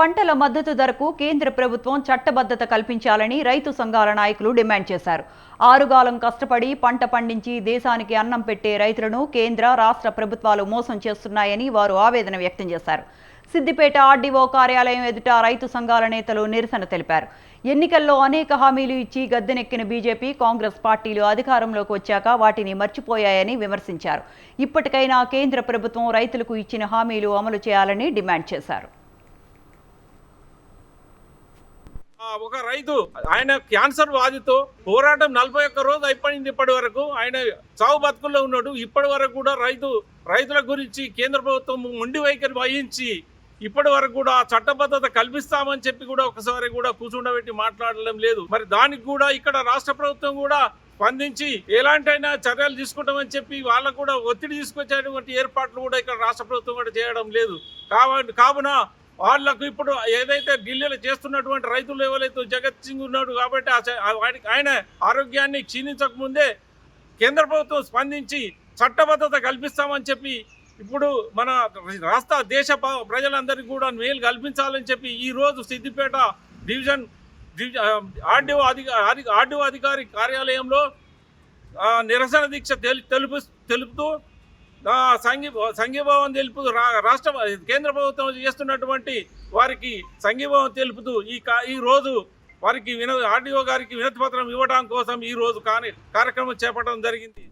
పంటల మద్దతు ధరకు కేంద్ర ప్రభుత్వం చట్టబద్ధత కల్పించాలని రైతు సంఘాల నాయకులు డిమాండ్ చేశారు. ఆరుగాలం కష్టపడి పంట పండించి దేశానికి అన్నం పెట్టే రైతులను కేంద్ర రాష్ట్ర ప్రభుత్వాలు మోసం చేస్తున్నాయని వారు ఆవేదన వ్యక్తం చేశారు. సిద్దిపేట ఆర్డీఓ కార్యాలయం ఎదుట రైతు సంఘాల నేతలు నిరసన తెలిపారు. ఎన్నికల్లో అనేక హామీలు ఇచ్చి గద్దెనెక్కిన బీజేపీ కాంగ్రెస్ పార్టీలు అధికారంలోకి వచ్చాక వాటిని మర్చిపోయాయని విమర్శించారు. ఇప్పటికైనా కేంద్ర ప్రభుత్వం రైతులకు ఇచ్చిన హామీలు అమలు చేయాలని డిమాండ్ చేశారు. ఒక రైతు ఆయన క్యాన్సర్ బాధితో పోరాటం నలభై ఒక్క రోజు అయిపోయింది ఇప్పటి వరకు. ఆయన చావు బతుకుల్లో ఉన్నాడు. ఇప్పటి వరకు కూడా రైతు రైతుల గురించి కేంద్ర ప్రభుత్వం మొండి వైఖరి వహించి ఇప్పటి వరకు కూడా చట్టబద్ధత కల్పిస్తామని చెప్పి కూడా ఒకసారి కూడా కూర్చుండబెట్టి మాట్లాడడం లేదు. మరి దానికి కూడా ఇక్కడ రాష్ట్ర ప్రభుత్వం కూడా స్పందించి ఎలాంటైనా చర్యలు తీసుకుంటామని చెప్పి వాళ్ళకు కూడా ఒత్తిడి తీసుకొచ్చేటువంటి ఏర్పాట్లు కూడా ఇక్కడ రాష్ట్ర ప్రభుత్వం కూడా చేయడం లేదు. కాబట్టి కావున వాళ్ళకు ఇప్పుడు ఏదైతే ఢిల్లీలో చేస్తున్నటువంటి రైతులు ఎవరైతే జగత్ సింగ్ ఉన్నాడు కాబట్టి ఆ వాడికి ఆయన ఆరోగ్యాన్ని క్షీణించక ముందే కేంద్ర ప్రభుత్వం స్పందించి చట్టబద్ధత కల్పిస్తామని చెప్పి ఇప్పుడు మన రాష్ట్ర దేశ ప్రజలందరికీ కూడా మేలు కల్పించాలని చెప్పి ఈరోజు సిద్దిపేట డివిజన్ డివి- ఆ, ఆర్డీఓ అధికారి ఆర్డీఓ అధికారి కార్యాలయంలో నిరసన దీక్ష తెలుపు తెలుపుతూ సంఘీ సంఘీభావం తెలుపుతూ రా- రాష్ట్ర కేంద్ర ప్రభుత్వం చేస్తున్నటువంటి వారికి సంఘీభావం తెలుపుతూ ఈ కా- ఈ రోజు వారికి విన ఆర్డీఓ గారికి వినతి పత్రం ఇవ్వడం కోసం ఈ రోజు కానీ కార్యక్రమం చేపట్టడం జరిగింది.